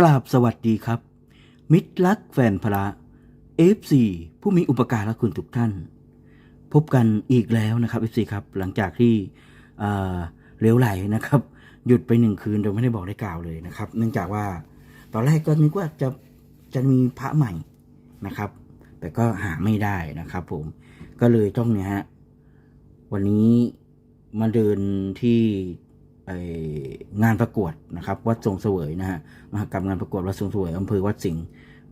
กราบสวัสดีครับ มิตรรักแฟนพระ F4 ผู้มีอุปการะคุณทุกท่าน พบกันอีกแล้วนะครับ F4 ครับ หลังจากที่เอ่อเหลวไหลนะครับ หยุดไปหนึ่งคืนโดยไม่ได้บอกได้กล่าวเลยนะครับ เนื่องจากว่าตอนแรกก็นึกว่าจะจะมีพระใหม่นะครับ แต่ก็หาไม่ได้นะครับ ผมก็เลยต้องเนี่ยฮะวันนี้มาเดินที่ งานประกวดนะครับวัดทรงเสวยนะฮะมหกรรมงานประกวดวัดทรงเสวยอำเภอวัดสิงห์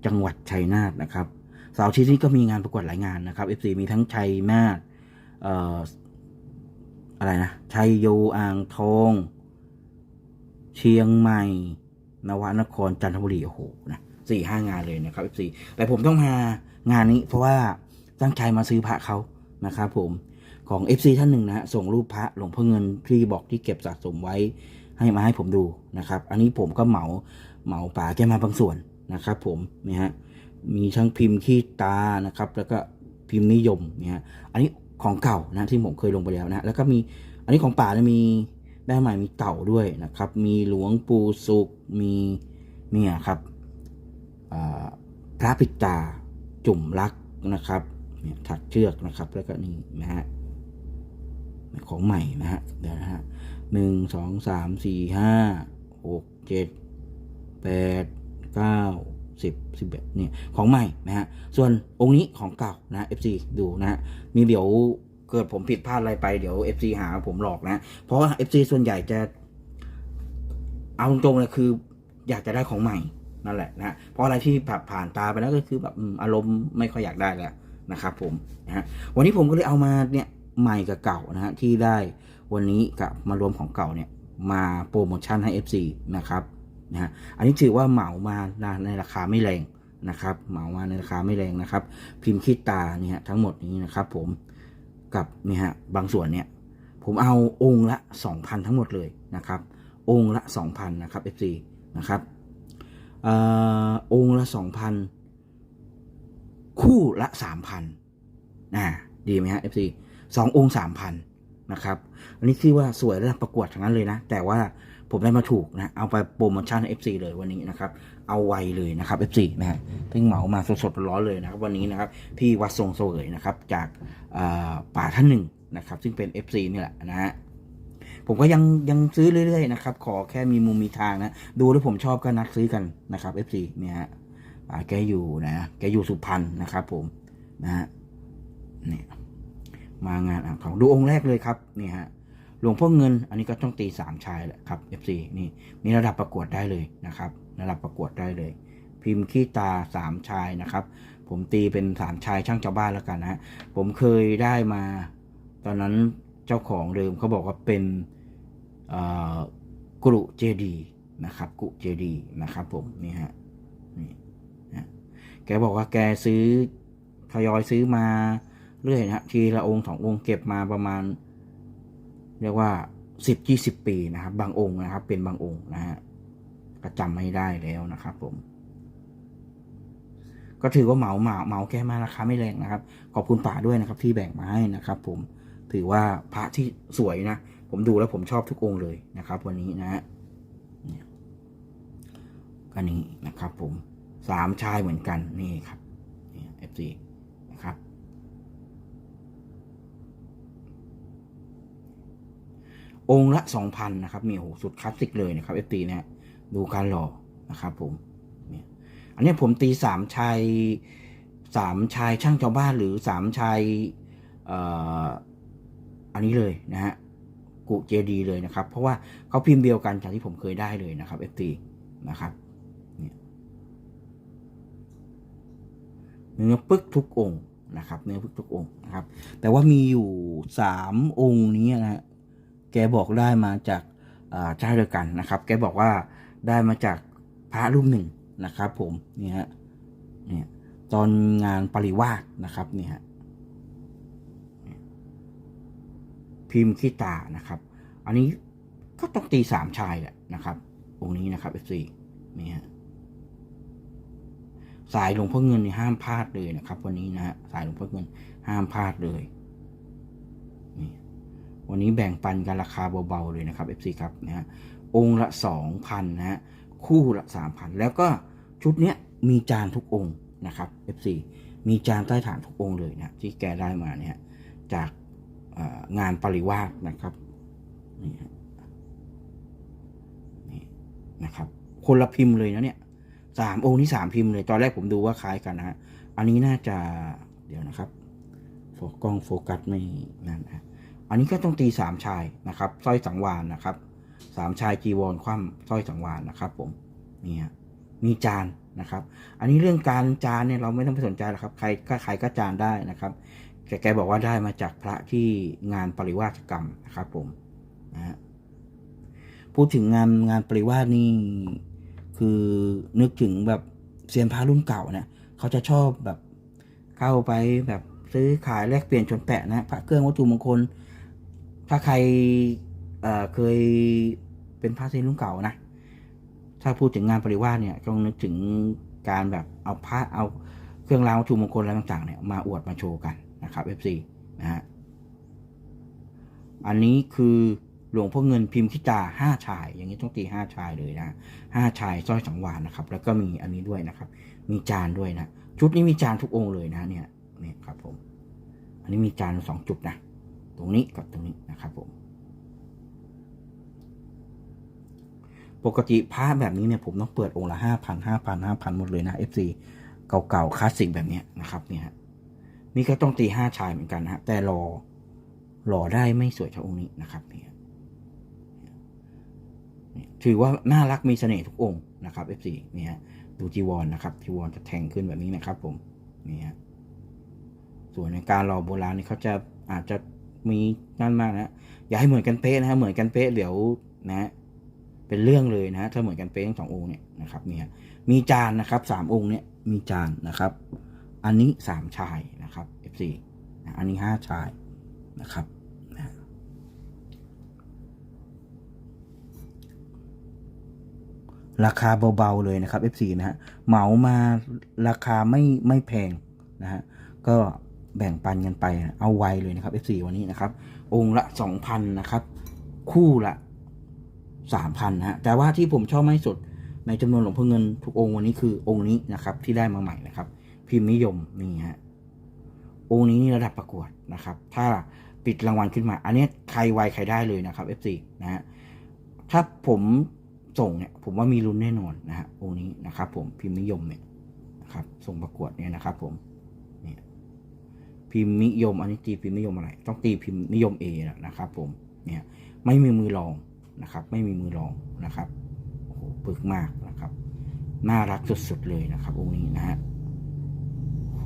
จังหวัดชัยนาทนะครับเสาร์อาที่นี้ก็มีงานประกวดหลายงานนะครับ FC มีทั้งชัยนาทเอ่ออะไรนะชัยโยอ่างทอง เชียงใหม่ นวนครจันทบุรีโอ้โหนะสี่ห้างานเลยนะครับ FC แต่ผมต้องมางานนี้เพราะว่าตั้งใจมาซื้อพระเขานะครับผม ของ FC ท่านหนึ่งนะฮะส่งรูปพระหลวงพ่อเงินที่บอกที่เก็บสะสมไว้ให้มาให้ผมดูนะครับ อันนี้ผมก็เหมาเหมาป่าแกมาบางส่วนนะครับ ผมนี่ฮะมีทั้งพิมพ์ขี้ตานะครับ แล้วก็พิมพ์นิยมเนี่ยฮะอันนี้ของเก่านะที่ผมเคยลงไปแล้วนะแล้วก็มีอันนี้ของป่าเนี่ยมีได้ใหม่มีเต่าด้วยนะครับ มีหลวงปู่สุขมีเนี่ยครับพระปิดตาจุ่มรักนะครับเนี่ยถักเชือกนะครับแล้วก็นี่นะฮะ ของใหม่นะฮะเดี๋ยวนะฮะหนึ่งสองสามสี่ห้าหกเจ็ดแปดเก้าสิบสิบเอ็ดเนี่ยของใหม่นะฮะส่วนองค์นี้ของเก่านะ FC ดูนะฮะมีเดี๋ยวเกิดผมผิดพลาดอะไรไปเดี๋ยว FC หาผมหลอกนะ เพราะ FC ส่วนใหญ่จะ เอาตรงๆเลยคืออยากจะได้ของใหม่นั่นแหละนะฮะเพราะอะไรที่ผ่านานตาไปแล้วก็คือแบบอารมณ์ไม่ค่อยอยากได้แล้วนะครับผมนะฮะวันนี้ผมก็เลยเอามาเนี่ย ใหม่กับเก่านะฮะที่ได้วันนี้กับมารวมของเก่าเนี่ยมาโปรโมชั่นให้ FC นะครับนะฮะอันนี้ถือว่าเหมามาในราคาไม่แรงนะครับเหมามาในราคาไม่แรงนะครับ พิมพ์คิดตาเนี่ยทั้งหมดนี้นะครับ ผมกับเนี่ยฮะบางส่วนเนี่ยผมเอาองค์ละ 2,000 ทั้งหมดเลยนะครับ องค์ละ 2,000 นะครับ FC นะครับเอ่อองค์ละ 2,000 คู่ละ 3,000นะดีไหมฮะ FC สององค์3,000นนะครับอันนี้คือว่าสวยระดับประกวดทั้งนั้นเลยนะ แต่ว่าผมได้มาถูกนะ เอาไปโปรโมชั่นให้ FC เลยวันนี้นะครับ เอาไวเลยนะครับ FC นะฮะเพิ่งเหมามาสดๆร้อนเลยนะครับวันนี้นะครับที่วัดทรงเสวยนะครับจากป่าท่านหนึ่งนะครับ ซึ่งเป็น FC นี่แหละนะฮะผมก็ยังยังซื้อเรื่อยๆนะครับ ขอแค่มีมุมมีทางนะ ดูแล้วผมชอบก็นักซื้อกันนะครับ FC เนี่ยฮะอ่าแกอยู่นะ แกอยู่สุพรรณนะครับ ผมนะฮะเนี่ย มางานอ่างทองดูองค์แรกเลยครับนี่ฮะหลวงพ่อเงิน อันนี้ก็ต้องตีสามชายแหละครับ FC นี่นี่ระดับประกวดได้เลยนะครับ ระดับประกวดได้เลย พิมพ์ขี้ตาสามชายนะครับ ผมตีเป็นสามชายช่างชาวบ้านแล้วกันนะฮะผมเคยได้มา ตอนนั้นเจ้าของเดิมเขาบอกว่าเป็นกรุเจดีนะครับกุเจดีนะครับ ผมนี่ฮะนี่นะแกบอกว่าแกซื้อทยอยซื้อมา เรื่อยนะทีละองค์สององค์เก็บมาประมาณ เรียกว่าสิบยี่สิบปีนะครับ บางองค์นะครับ เป็นบางองค์นะฮะก็จำไม่ได้แล้วนะครับ ผม ก็ถือว่าเหมาเหมาเหมาแกมาราคาไม่แรงนะครับ ขอบคุณป่าด้วยนะครับ ที่แบ่งมาให้นะครับ ผมถือว่าพระที่สวยนะผมดูแล้วผมชอบทุกองค์เลยนะครับ วันนี้นะฮะเนี่ยก็นี้นะครับ ผมสามชายเหมือนกันนี่ครับนี่เอฟซีนะครับ องค์ละสองพันนะครับมีโอ้โหสุดคลาสสิกเลยนะครับเอฟตีเนี่ยดูการหล่อนะครับผมเนี่ยอันนี้ผมตีสามชายสามชายช่างชาวบ้านหรือสามชายเอ่ออันนี้เลยนะฮะกุเจดีเลยนะครับ เพราะว่าเขาพิมพ์เดียวกันจากที่ผมเคยได้เลยนะครับเอฟตีนะครับเนี่ยเนื้อปึ๊กทุกองค์นะครับ เนื้อปึ๊กทุกองค์นะครับ แต่ว่ามีอยู่สามองค์นี้นะฮะ แกบอกได้มาจากเจ้าเดียวกันนะครับ แกบอกว่าได้มาจากพระรูปหนึ่งนะครับผมนี่ฮะเนี่ยตอนงานปริวาสนะครับนี่ฮะพิมพ์ขี้ตานะครับ อันนี้ก็ต้องตีสามชายแหละนะครับ องค์นี้นะครับ F4 นี่ฮะสายหลวงพ่อเงินนี่ห้ามพลาดเลยนะครับ วันนี้นะฮะสายหลวงพ่อเงินห้ามพลาดเลย วันนี้แบ่งปันกันราคาเบาๆเลยนะครับ FC ครับนะฮะองค์ละ 2,000นะฮะคู่ละสามพันแล้วก็ชุดเนี้ยมีจานทุกองค์นะครับ F4 มีจานใต้ฐานทุกองค์เลยนะที่แกได้มาเนี่ยจากงานปริวาสนะครับนี่นี่นะครับ คนละพิมพ์เลยนะเนี่ยสามองค์นี้สามพิมพ์เลย ตอนแรกผมดูว่าคล้ายกันนะฮะอันนี้น่าจะเดี๋ยวนะครับโฟกล้องโฟกัสไม่นั่นนะ อันนี้ก็ต้องตีสามชายนะครับสร้อยสังวานนะครับสามชายจีวรคว่ำสร้อยสังวานนะครับ ผมนี่ยมีจานนะครับ อันนี้เรื่องการจานเนี่ยเราไม่ต้องไปสนใจหรอกครับ ใครก็ใครก็จานได้นะครับแกแกบอกว่าได้มาจากพระที่งานปริวาสกรรมนะครับ ผมนะฮะพูดถึงงานงานปริวาสนี่คือนึกถึงแบบเซียนพระรุ่นเก่าเนี่ยเขาจะชอบแบบเข้าไปแบบซื้อขายแลกเปลี่ยนชนแปะนะพระเครื่องวัตถุมงคล ถ้าใครเเคยเป็นพระเซนรุ่นเก่านะ ถ้าพูดถึงงานปริวาสเนี่ยต้องนึกถึงการแบบเอาพระเอาเครื่องรางวัตถุมงคลอะไรต่างๆเนี่ยมาอวดมาโชว์กันนะครับ FC นะฮะ อันนี้คือหลวงพ่อเงินพิมพ์ขิตาห้าชาย อย่างนี้ต้องตีห้าชายเลยนะห้าชายสร้อยสังวานนะครับ แล้วก็มีอันนี้ด้วยนะครับ มีจานด้วยนะ ชุดนี้มีจานทุกองค์เลยนะเนี่ยเนี่ยครับผม อันนี้มีจานสองจุดนะ ตรงนี้กับตรงนี้นะครับผม ปกติผ้าแบบนี้เนี่ยผมต้องเปิดองค์ละห้าพันห้าพันห้าพันหมดเลยนะ FC เก่าๆคลาสสิกแบบนี้นะครับเนี่ยนี่ก็ต้องตีห้าชายเหมือนกันนะฮะแต่รอหล่อได้ไม่สวยเท่าองค์นี้นะครับเนี่ยถือว่าน่ารักมีเสน่ห์ทุกองค์นะครับ F4 เนี่ยดูจีวรนะครับจีวรจะแทงขึ้นแบบนี้นะครับผมนี่ฮะส่วนในการหล่อโบราณนี่เขาจะอาจจะ มีนั่นมากนะอย่าให้เหมือนกันเป๊ะนะฮะเหมือนกันเป๊ะเดี๋ยวนะเป็นเรื่องเลยนะถ้าเหมือนกันเป๊ะทั้งสององค์เนี่ยนะครับเนี่ยมีจานนะครับสามองค์เนี่ยมีจานนะครับ อันนี้สามชายนะครับ F4 นะอันนี้ห้าชายนะครับนะราคาเบาๆเลยนะครับ F4 นะฮะเหมามาราคาไม่ไม่แพงนะฮะก็ แบ่งปันกันไปเอาไวเลยนะครับ F4 วันนี้นะครับ องค์ละ 2,000 นะครับ คู่ละ 3,000นะฮะแต่ว่าที่ผมชอบไม่สุดในจำนวนหลวงพ่อเงินทุกองค์วันนี้คือองค์นี้นะครับ ที่ได้มาใหม่นะครับ พิมพ์นิยมนี่ฮะองค์นี้นี่ระดับประกวดนะครับ ถ้าปิดรางวัลขึ้นมา อันนี้ใครไวใครได้เลยนะครับ F4 นะฮะถ้าผมส่งเนี่ยผมว่ามีลุ้นแน่นอนนะฮะองค์นี้นะครับ ผมพิมพ์นิยมเนี่ยนะครับ ส่งประกวดเนี่ยนะครับ ผม พิมพ์นิยม อันนี้ตีพิมพ์นิยมอะไร ต้องตีพิมพ์นิยม A นะครับผมเนี่ยไม่มีมือรองนะครับ ไม่มีมือรองนะครับโอ้โหปึกมากนะครับ น่ารักสุดๆเลยนะครับองค์นี้นะฮะโห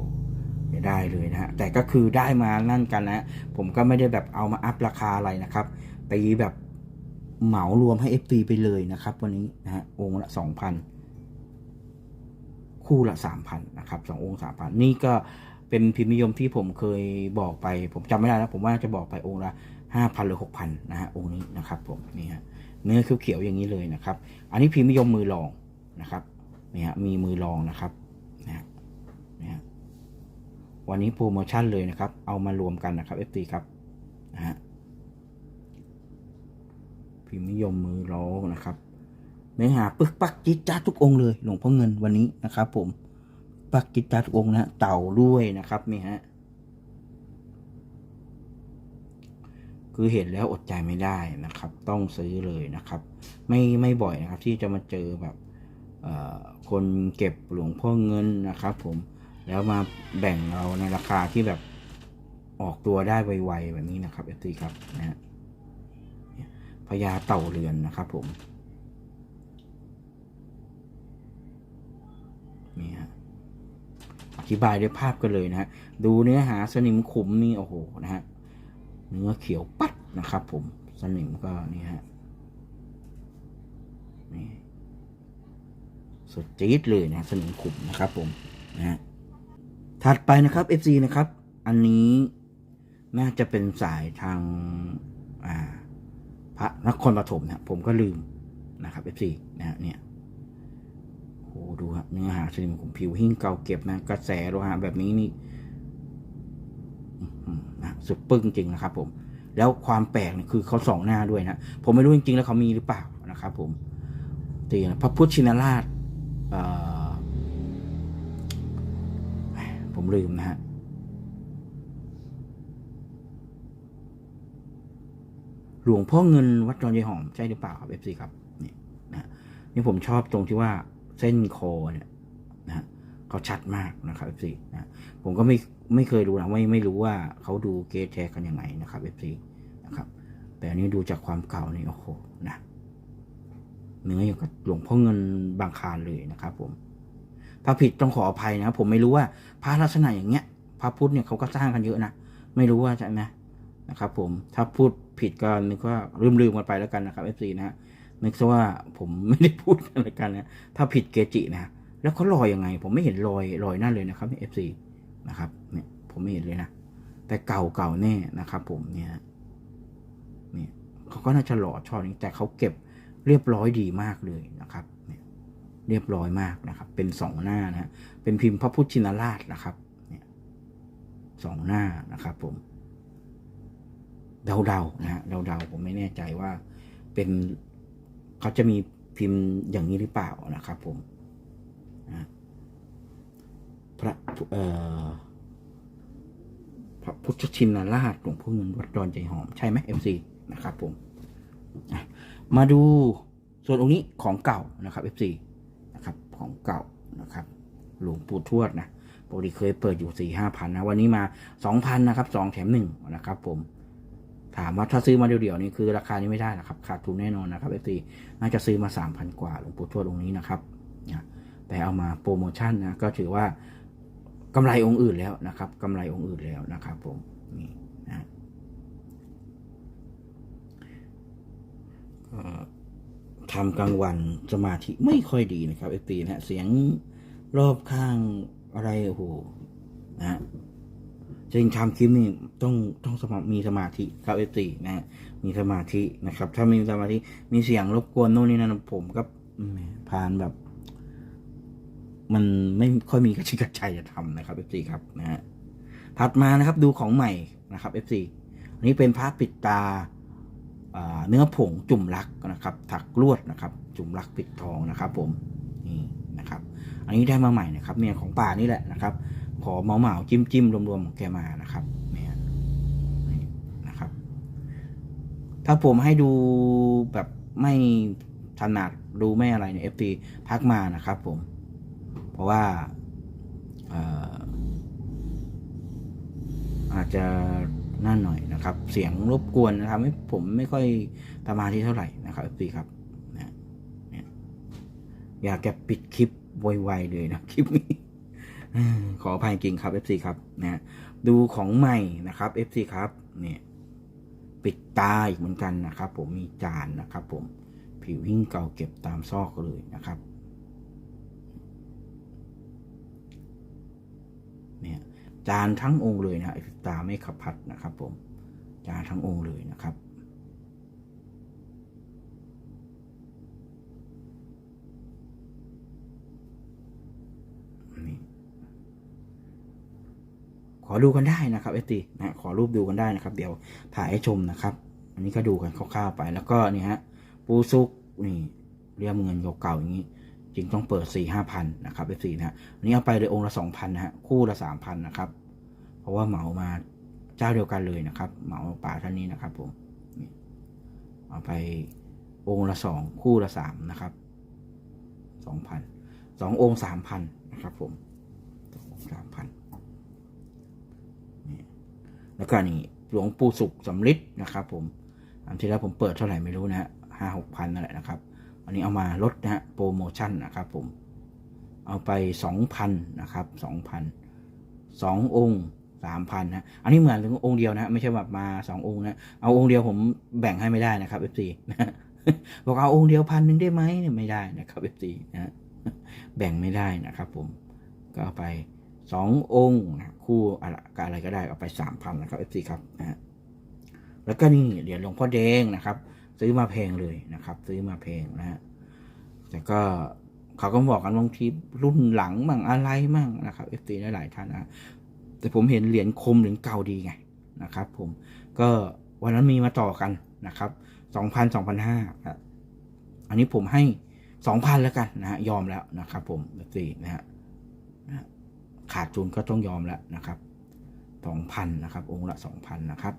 ได้เลยนะฮะแต่ก็คือได้มานั่นกันนะผมก็ไม่ได้แบบเอามาอัพราคาอะไรนะครับตีแบบเหมารวมให้ FT ไปเลยนะครับ วันนี้นะฮะองค์ละสองพันคู่ละสามพันนะครับสององค์สามพันนี่ก็ เป็นพิมพ์นิยมที่ผมเคยบอกไป ผมจำไม่ได้แล้วผมว่าจะบอกไปองค์ละห้าพันหรือหกพันนะฮะองค์นี้นะครับผมนี่ฮะเนื้อเขียวๆอย่างนี้เลยนะครับ อันนี้พิมพ์นิยมมือรองนะครับนี่ฮะมีมือรองนะครับนะฮะนี่ฮะวันนี้โปรโมชั่นเลยนะครับ เอามารวมกันนะครับ FT ครับนะฮะพิมพ์นิยมมือรองนะครับเนื้อหาปึกปักจิตจ้าทุกองค์เลยหลวงพ่อเงินวันนี้นะครับผม ปักจิตาทุกองนะเต่าด้วยนะครับนี่ฮะคือเห็นแล้วอดใจไม่ได้นะครับ ต้องซื้อเลยนะครับ ไม่ไม่บ่อยนะครับ ที่จะมาเจอแบบคนเก็บหลวงพ่อเงินนะครับ ผมแล้วมาแบ่งเราในราคาที่แบบออกตัวได้ไวๆแบบนี้นะครับเอฟซีครับนะฮะพญาเต่าเรือนนะครับผมนี่ฮะ ธิบายด้วยภาพกันเลยนะฮะดูเนื้อหาสนิมขุมนี่โอ้โหนะฮะเนื้อเขียวปัดนะครับผมสนิมก็นี่ฮะนี่สุดจี๊ดเลยนะสนิมขุมนะครับผมนะฮะถัดไปนะครับ FC นะครับ อันนี้น่าจะเป็นสายทางอ่าพระนครปฐมนะผมก็ลืมนะครับ FC นะฮะเนี่ย โอ้ดูฮะเนื้อหาสนิมของผิวหิ้งเก่าเก็บนะ กระแสโลหะแบบนี้นี่นะสุดปึ้งจริงนะครับ ผม แล้วความแปลกเนี่ยคือเขาสองหน้าด้วยนะผมไม่รู้จริงๆแล้วเขามีหรือเปล่านะครับ ผมตีนะพระพุทธชินราชเอ่อผมลืมนะฮะหลวงพ่อเงินวัดดอนยายหอมใช่หรือเปล่าครับเอฟซีครับนี่นะนี่ผมชอบตรงที่ว่า เส้นคอเนี่ยนะเขาชัดมากนะครับเอฟซนะผมก็ไม่ไม่เคยรู้นะไม่ไม่รู้ว่าเขาดูเกจแชร์กันยังไงนะครับเอฟซนะครับ แต่อันนี้ดูจากความเก่านี่โอ้โหนะเนื้ออย่างกับหลวงพ่อเงินบางคารเลยนะครับผมถ้าผิดต้องขออภัยนะครับผมไม่รู้ว่าพระลักษณะอย่างเงี้ย พระพุทธเนี่ยเขาก็สร้างกันเยอะนะ ไม่รู้ว่าใช่ไหมนะครับ ผมถ้าพูดผิดก็นึกว่าลืมลืมๆกันไปแล้วกันนะครับเอฟซีนะฮะ นึกซะว่าผมไม่ได้พูดอะไรกันนะถ้าผิดเกจินะ แล้วเขาลอยยังไง ผมไม่เห็นรอยรอยนั่นเลยนะครับเอฟซีนะครับเนี่ยผมไม่เห็นเลยนะ แต่เก่าเก่าแน่นะครับผมเนี่ยเนี่ยเขาก็น่าจะหล่อช่อนี้แต่เขาเก็บเรียบร้อยดีมากเลยนะครับเนี่ยเรียบร้อยมากนะครับ เป็นสองหน้านะเป็นพิมพ์พระพุทธชินราชนะครับเนี่ยสองหน้านะครับ ผม เดาๆนะฮะเดาๆผมไม่แน่ใจว่าเป็น เขาจะมีพิมพ์อย่างนี้หรือเปล่านะครับผมพระพระพุทธชินราชหลวงพ่อเงินวัดดอนใจหอมใช่ไหมเอฟซีนะครับผมมาดูส่วนองค์นี้ของเก่านะครับเอฟซีนะครับของเก่านะครับ หลวงปู่ทวดนะปกติเคยเปิดอยู่สี่ห้าพันนะ วันนี้มาสองพันนะครับสองแถมหนึ่งนะครับผม ถามว่าถ้าซื้อมาเดี่ยวๆนี่คือราคานี้ไม่ได้นะครับ ขาดทุนแน่นอนนะครับเอฟซีน่าจะซื้อมาสามพันกว่าหลวงปู่ทวดองค์นี้นะครับนะแต่เอามาโปรโมชั่นนะก็ถือว่ากำไรองค์อื่นแล้วนะครับกำไรองค์อื่นแล้วนะครับ ผมนี่นะทำกลางวันสมาธิไม่ค่อยดีนะครับเอฟซีนะเสียงรอบข้างอะไรโอ้โหนะ จริงทำคลิปนี่ต้องต้องสมมีสมาธิครับเอฟซีนะฮะมีสมาธินะครับ ถ้าไม่มีสมาธิมีเสียงรบกวนโน่นนี่นั่นผมก็ผ่านแบบ มันไม่ค่อยมีกระชิกกระใจจะทำนะครับเอฟซีครับนะฮะถัดมานะครับดูของใหม่นะครับเอฟซีอันนี้เป็นพระปิดตาอ่าเนื้อผงจุ่มลักนะครับ ถักลวดนะครับ จุ่มลักปิดทองนะครับ ผมนี่นะครับ อันนี้ได้มาใหม่นะครับ เนี่ยของป่านี่แหละนะครับ ขอเมาเหมาจิ้มจิ้มรวมๆของแกมานะครับนี่นะครับ ถ้าผมให้ดูแบบไม่ถนัดดูไม่อะไรเนี่ยเอฟตีทักมานะครับผม เพราะว่าอาจจะนั่นหน่อยนะครับ เสียงรบกวนนะครับให้ผมไม่ค่อยสมาธิเท่าไหร่นะครับเอฟีครับนะอยากจะปิดคลิปไวๆเลยนะคลิปนี้ ขออภัยจริงครับ FC ครับนะฮะดูของใหม่นะครับ FC ครับเนี่ยปิดตาอีกเหมือนกันนะครับ ผมมีจานนะครับ ผมผิวหิ้งเก่าเก็บตามซอกเลยนะครับเนี่ยจานทั้งองค์เลยนะฮะปิดตาไม่ขับพัดนะครับ ผมจานทั้งองค์เลยนะครับ นี่ ข อดูกันได้นะครับเอตีนะขอรูปดูกันได้นะครับ เดี๋ยวถ่ายให้ชมนะครับ อันนี้ก็ดูกันคร่าวๆไปแล้วก็นี่ฮะปูซุกนี่เรียมเงินเก่าๆอย่างนี้จริงต้องเปิดสี่ห้าพันนะครับเอฟซีนะฮะอันนี้เอาไปเลยองค์ละสองพันนะฮะคู่ละสามพันนะครับ เพราะว่าเหมามาเจ้าเดียวกันเลยนะครับ เหมาป่าท่านนี้นะครับผมเอาไปองค์ละสองคู่ละสามนะครับสองพันสององค์สามพันนะครับผมสององค์สามพัน แล้วก็นี่หลวงปู่สุขสำลิดนะครับผมอันที่แล้วผมเปิดเท่าไหร่ไม่รู้นะฮะห้าหกพันนั่นแหละนะครับอันนี้เอามาลดนะฮะโปรโมชั่นนะครับผมเอาไปสองพันนะครับสองพันสององค์สามพันนะอันนี้เหมือนถึงองค์เดียวนะไม่ใช่แบบมาสององค์นะเอาองค์เดียวผมแบ่งให้ไม่ได้นะครับเอฟซีบอกเอาองค์เดียวพันหนึ่งได้ไหมเนี่ยไม่ได้นะครับเอฟซีนะแบ่งไม่ได้นะครับผมก็เอาไป สององค์นะคู่อะไรก็ได้เอาไปสามพันนะครับ FC ครับนะฮะแล้วก็นี่เหรียญหลวงพ่อแดงนะครับ ซื้อมาแพงเลยนะครับ ซื้อมาแพงนะฮะแต่ก็เขาก็บอกกันบางทีรุ่นหลังมั่งอะไรมั่งนะครับ FC ได้หลายท่านนะแต่ผมเห็นเหรียญคมเหรียญเก่าดีไงนะครับ ผมก็วันนั้นมีมาต่อกันนะครับสองพันสองพันห้าครับอันนี้ผมให้สองพันแล้วกันนะฮะยอมแล้วนะครับ ผมสี่นะฮะนะฮะ ขาดทุนก็ต้องยอมแล้วนะครับสองพันนะครับ องค์ละสองพันนะครับ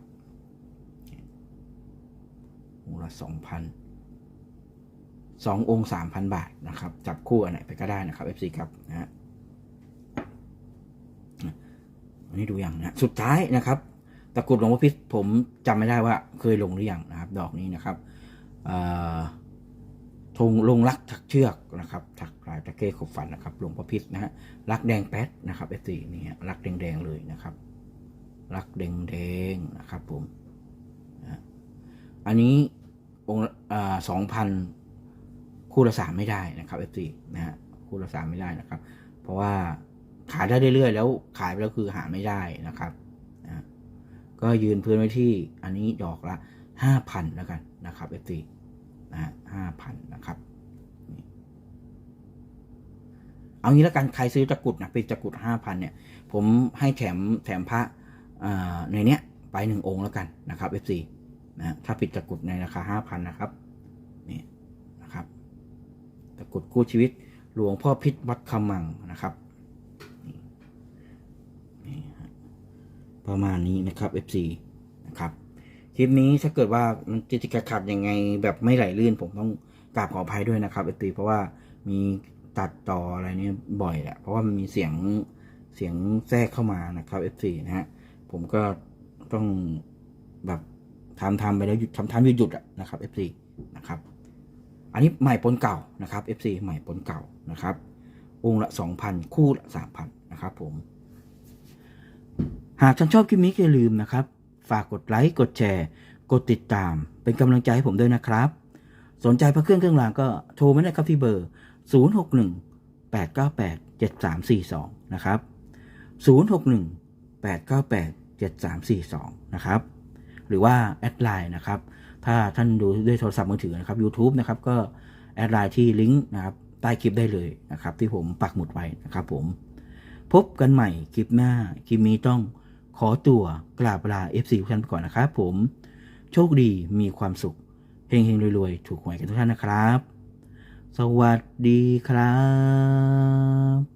องค์ละสองพันสององค์สามพันบาทนะครับ จับคู่อันไหนไปก็ได้นะครับ FC ครับนะฮะอันนี้ดูอย่างนะสุดท้ายนะครับ ตะกรุดหลวงพ่อพิษผมจำไม่ได้ว่าเคยลงหรือยังนะครับ ดอกนี้นะครับเอ่อ ธงลงรักถักเชือกนะครับถักลายตะเก้ขบฟันนะครับหลวงพ่อพิษนะฮะรักแดงแป๊ดนะครับเอฟซีนี่ฮะรักแดงๆเลยนะครับรักแดงๆนะครับผมอันนี้องค์สองพันคู่ละสามไม่ได้นะครับเอฟซีนะฮะคู่ละสามไม่ได้นะครับ เพราะว่าขายได้เรื่อยๆแล้วขายไปแล้วคือหาไม่ได้นะครับนะฮะก็ยืนพื้นไว้ที่อันนี้ดอกละห้าพันแล้วกันนะครับเอฟซี นะฮะห้าพันนะครับเอางี้แล้วกันใครซื้อตะกรุดนะเป็นตะกรุดห้าพันเนี่ย ผมให้แถมแถมพระในเนี้ยไปหนึ่งองค์แล้วกันนะครับ FC นะฮะถ้าปิดตะกุดในราคาห้าพันนะครับนี่นะครับตะกรุดกู้ชีวิตหลวงพ่อพิษวัดคำมังนะครับประมาณนี้นะครับ FC นะครับ คลิปนี้ถ้าเกิดว่ามันติดขัดยังไงแบบไม่ไหลลื่น ผมต้องกราบขออภัยด้วยนะครับเอตีเพราะว่ามีตัดต่ออะไรเนี้ยบ่อยแหละเพราะว่ามันมีเสียงเสียงแทรกเข้ามานะครับ F4 นะฮะผมก็ต้องแบบทำทำไปแล้วหยุดทำทำหยุดหยุดอะนะครับ F4 นะครับ อันนี้ใหม่ปนเก่านะครับ F4 ใหม่ปนเก่านะครับองค์ละ 2,000 คู่ละ 3,000 นะครับผม หากท่านชอบคลิปนี้อย่าลืมนะครับ ฝากกดไลค์กดแชร์ กดติดตาม เป็นกำลังใจให้ผมด้วยนะครับ สนใจพระเครื่องเครื่องรางก็โทรมาได้ครับที่เบอร์ 061 898 7342 นะครับ 061 898 7342 นะครับ หรือว่าแอดไลน์นะครับ ถ้าท่านดูด้วยโทรศัพท์มือถือนะครับ YouTube นะครับก็แอดไลน์ที่ลิงก์นะครับใต้คลิปได้เลยนะครับ ที่ผมปักหมุดไว้นะครับผมพบกันใหม่คลิปหน้า คลิปนี้ต้อง ขอตัวกราบลา FC ทุกท่านไปก่อนนะครับผม โชคดีมีความสุขเฮงๆรวยๆ ถูกหวยกันทุกท่านนะครับ สวัสดีครับ